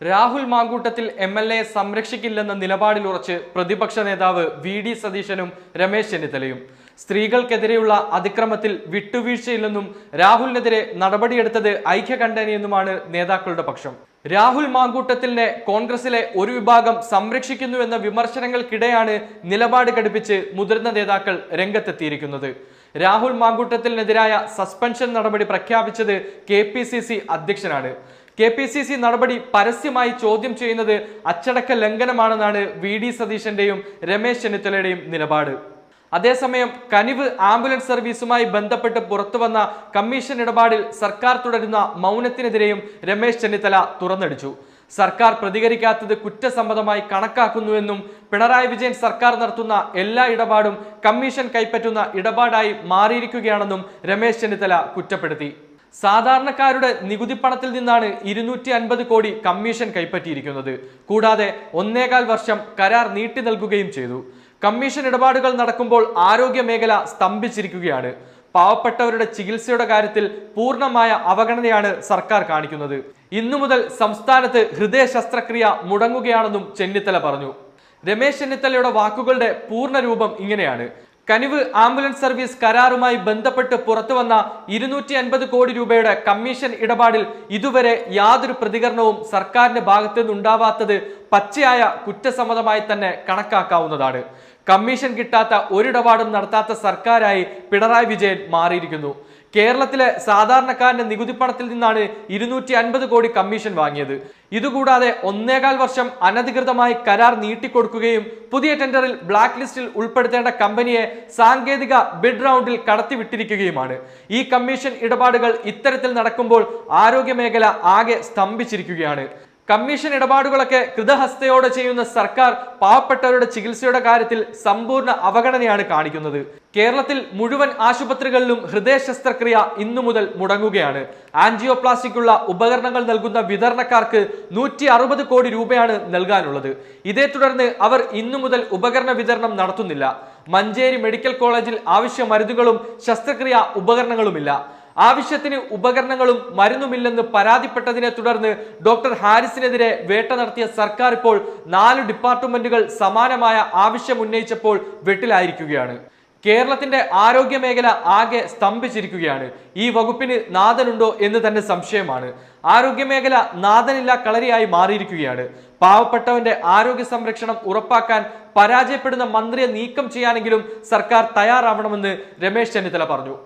Rahul Mamkootathil M L A സംരക്ഷിക്കില്ലെന്ന നിലപാടിലുറച്ച് പ്രതിപക്ഷ നേതാവ് വി ഡി സതീശനും രമേശ് ചെന്നിത്തലയും. സ്ത്രീകൾക്കെതിരെയുള്ള അതിക്രമത്തിൽ വിട്ടുവീഴ്ചയില്ലെന്നും രാഹുലിനെതിരെ നടപടിയെടുത്തത് ഐക്യകണ്ഠേനയെന്നുമാണ് നേതാക്കളുടെ പക്ഷം. രാഹുൽ മാങ്കൂട്ടത്തിലിനെ കോൺഗ്രസിലെ ഒരു വിഭാഗം സംരക്ഷിക്കുന്നു എന്ന വിമർശനങ്ങൾക്കിടെയാണ് നിലപാട് ഘടിപ്പിച്ച് മുതിർന്ന നേതാക്കൾ രംഗത്തെത്തിയിരിക്കുന്നത്. രാഹുൽ മാങ്കൂട്ടത്തിനെതിരായ സസ്പെൻഷൻ നടപടി പ്രഖ്യാപിച്ചത് കെ അധ്യക്ഷനാണ്. കെ പി സി സി നടപടി പരസ്യമായി ചോദ്യം ചെയ്യുന്നത് അച്ചടക്ക ലംഘനമാണെന്നാണ് വി ഡി സതീശന്റെയും രമേശ് ചെന്നിത്തലയുടെയും നിലപാട്. അതേസമയം കനിവ് ആംബുലൻസ് സർവീസുമായി ബന്ധപ്പെട്ട് പുറത്തുവന്ന കമ്മീഷൻ ഇടപാടിൽ സർക്കാർ തുടരുന്ന മൗനത്തിനെതിരെയും രമേശ് ചെന്നിത്തല തുറന്നടിച്ചു. സർക്കാർ പ്രതികരിക്കാത്തത് കുറ്റസമ്മതമായി കണക്കാക്കുന്നുവെന്നും പിണറായി വിജയൻ സർക്കാർ നടത്തുന്ന എല്ലാ ഇടപാടും കമ്മീഷൻ കൈപ്പറ്റുന്ന ഇടപാടായി മാറിയിരിക്കുകയാണെന്നും രമേശ് ചെന്നിത്തല കുറ്റപ്പെടുത്തി. സാധാരണക്കാരുടെ നികുതി പണത്തിൽ നിന്നാണ് ഇരുന്നൂറ്റി അൻപത് കോടി കമ്മീഷൻ കൈപ്പറ്റിയിരിക്കുന്നത്. കൂടാതെ ഒന്നേകാൽ വർഷം കരാർ നീട്ടി നൽകുകയും ചെയ്തു. കമ്മീഷൻ ഇടപാടുകൾ നടക്കുമ്പോൾ ആരോഗ്യ മേഖല സ്തംഭിച്ചിരിക്കുകയാണ്. പാവപ്പെട്ടവരുടെ ചികിത്സയുടെ കാര്യത്തിൽ പൂർണമായ അവഗണനയാണ് സർക്കാർ കാണിക്കുന്നത്. ഇന്നു മുതൽ സംസ്ഥാനത്ത് ഹൃദയ ശസ്ത്രക്രിയ മുടങ്ങുകയാണെന്നും ചെന്നിത്തല പറഞ്ഞു. രമേശ് ചെന്നിത്തലയുടെ വാക്കുകളുടെ പൂർണ രൂപം ഇങ്ങനെയാണ്. കനിവ് ആംബുലൻസ് സർവീസ് കരാറുമായി ബന്ധപ്പെട്ട് പുറത്തുവന്ന ഇരുന്നൂറ്റി അൻപത് കോടി രൂപയുടെ കമ്മീഷൻ ഇടപാടിൽ ഇതുവരെ യാതൊരു പ്രതികരണവും സർക്കാരിന്റെ ഭാഗത്തു നിന്നുണ്ടാവാത്തത് പച്ചയായ കുറ്റസമ്മതമായി തന്നെ കണക്കാക്കാവുന്നതാണ്. കമ്മീഷൻ കിട്ടാത്ത ഒരിടപാടും നടത്താത്ത സർക്കാരായി പിണറായി വിജയൻ മാറിയിരിക്കുന്നു. കേരളത്തിലെ സാധാരണക്കാരന്റെ നികുതി പണത്തിൽ നിന്നാണ് ഇരുന്നൂറ്റി അൻപത് കോടി കമ്മീഷൻ വാങ്ങിയത്. ഇതുകൂടാതെ ഒന്നേകാൽ വർഷം അനധികൃതമായി കരാർ നീട്ടിക്കൊടുക്കുകയും പുതിയ ടെൻഡറിൽ ബ്ലാക്ക് ലിസ്റ്റിൽ ഉൾപ്പെടുത്തേണ്ട കമ്പനിയെ സാങ്കേതിക ബിഡ് റൗണ്ടിൽ കടത്തിവിട്ടിരിക്കുകയുമാണ്. ഈ കമ്മീഷൻ ഇടപാടുകൾ ഇത്തരത്തിൽ നടക്കുമ്പോൾ ആരോഗ്യ മേഖല ആകെ സ്തംഭിച്ചിരിക്കുകയാണ്. കമ്മീഷൻ ഇടപാടുകളൊക്കെ കൃതഹസ്തയോടെ ചെയ്യുന്ന സർക്കാർ പാവപ്പെട്ടവരുടെ ചികിത്സയുടെ കാര്യത്തിൽ സമ്പൂർണ അവഗണനയാണ് കാണിക്കുന്നത്. കേരളത്തിൽ മുഴുവൻ ആശുപത്രികളിലും ഹൃദയ ശസ്ത്രക്രിയ ഇന്നു മുതൽ മുടങ്ങുകയാണ്. ആൻജിയോപ്ലാസ്റ്റിക്കുള്ള ഉപകരണങ്ങൾ നൽകുന്ന വിതരണക്കാർക്ക് നൂറ്റി അറുപത് കോടി രൂപയാണ് നൽകാനുള്ളത്. ഇതേ തുടർന്ന് അവർ ഇന്നു മുതൽ ഉപകരണ വിതരണം നടത്തുന്നില്ല. മഞ്ചേരി മെഡിക്കൽ കോളേജിൽ ആവശ്യ മരുന്നുകളും ശസ്ത്രക്രിയ ഉപകരണങ്ങളുമില്ല. ആവശ്യത്തിന് ഉപകരണങ്ങളും മരുന്നുമില്ലെന്ന് പരാതിപ്പെട്ടതിനെ തുടർന്ന് ഡോക്ടർ ഹാരിസിനെതിരെ വേട്ട നടത്തിയ സർക്കാർ ഇപ്പോൾ നാല് ഡിപ്പാർട്ട്മെന്റുകൾ സമാനമായ ആവശ്യം ഉന്നയിച്ചപ്പോൾ വെട്ടിലായിരിക്കുകയാണ്. കേരളത്തിന്റെ ആരോഗ്യ മേഖല ആകെ സ്തംഭിച്ചിരിക്കുകയാണ്. ഈ വകുപ്പിന് നാഥനുണ്ടോ എന്ന് തന്നെ സംശയമാണ്. ആരോഗ്യ മേഖല നാഥനില്ല കളരിയായി മാറിയിരിക്കുകയാണ്. പാവപ്പെട്ടവന്റെ ആരോഗ്യ സംരക്ഷണം ഉറപ്പാക്കാൻ പരാജയപ്പെടുന്ന മന്ത്രിയെ നീക്കം ചെയ്യാനെങ്കിലും സർക്കാർ തയ്യാറാവണമെന്ന് രമേശ് ചെന്നിത്തല പറഞ്ഞു.